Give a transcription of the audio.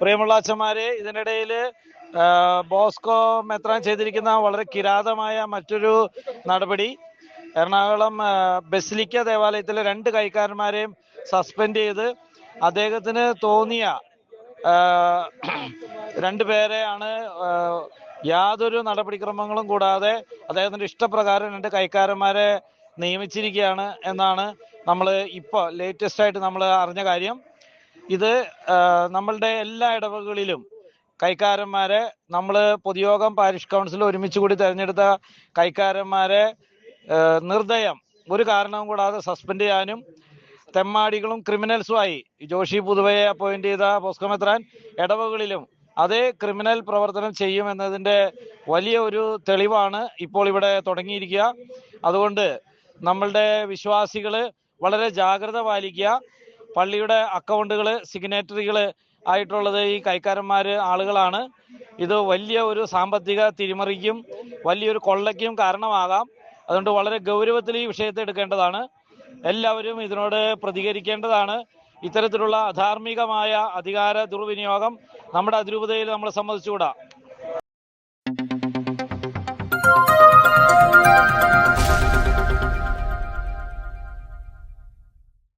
പ്രിയമുള്ള അച്ഛന്മാരെ ഇതിനിടയിൽ ബോസ്കോ മെത്രാൻ ചെയ്തിരിക്കുന്ന വളരെ കിരാതമായ മറ്റൊരു നടപടി. എറണാകുളം ബസിലിക്ക ദേവാലയത്തിലെ രണ്ട് കൈക്കാരന്മാരെയും സസ്പെൻഡ് ചെയ്ത് അദ്ദേഹത്തിന് തോന്നിയ രണ്ടുപേരെയാണ് യാതൊരു നടപടിക്രമങ്ങളും കൂടാതെ അദ്ദേഹത്തിന്റെ ഇഷ്ടപ്രകാരം രണ്ട് കൈക്കാരന്മാരെ നിയമിച്ചിരിക്കുകയാണ് എന്നാണ് നമ്മൾ ഇപ്പോൾ ലേറ്റസ്റ്റ് ആയിട്ട് നമ്മൾ അറിഞ്ഞ കാര്യം. ഇത് നമ്മളുടെ എല്ലാ ഇടവകളിലും കൈക്കാരന്മാരെ നമ്മൾ പൊതുയോഗം പാരിഷ് കൗൺസിൽ ഒരുമിച്ച് കൂടി തെരഞ്ഞെടുത്ത കൈക്കാരന്മാരെ നിർദ്ദയം. ഒരു കാരണവും കൂടാതെ സസ്പെൻഡ് ചെയ്യാനും തെമ്മാടികളും ക്രിമിനൽസുമായി ജോഷി പുതുവയെ അപ്പോയിന്റ് ചെയ്ത ബോസ്കോ മെത്രാൻ ഇടവകളിലും അതേ ക്രിമിനൽ പ്രവർത്തനം ചെയ്യും എന്നതിന്റെ വലിയ ഒരു തെളിവാണ് ഇപ്പോൾ ഇവിടെ തുടങ്ങിയിരിക്കുക. അതുകൊണ്ട് നമ്മളുടെ വിശ്വാസികൾ വളരെ ജാഗ്രത പാലിക്കുക. പള്ളിയുടെ അക്കൗണ്ടുകൾ സിഗ്നേറ്ററികൾ ആയിട്ടുള്ളത് ഈ കൈക്കാരന്മാർ ആളുകളാണ്. ഇത് വലിയ ഒരു സാമ്പത്തിക തിരിമറിക്കും വലിയൊരു കൊള്ളയ്ക്കും കാരണമാകാം. അതുകൊണ്ട് വളരെ ഗൗരവത്തിൽ ഈ വിഷയത്തെ എടുക്കേണ്ടതാണ്. എല്ലാവരും ഇതിനോട് പ്രതികരിക്കേണ്ടതാണ്. ഇത്തരത്തിലുള്ള അധാർമികമായ അധികാര ദുർവിനിയോഗം നമ്മുടെ അതിരൂപതയിൽ നമ്മൾ സമ്മതിച്ചുകൂടാ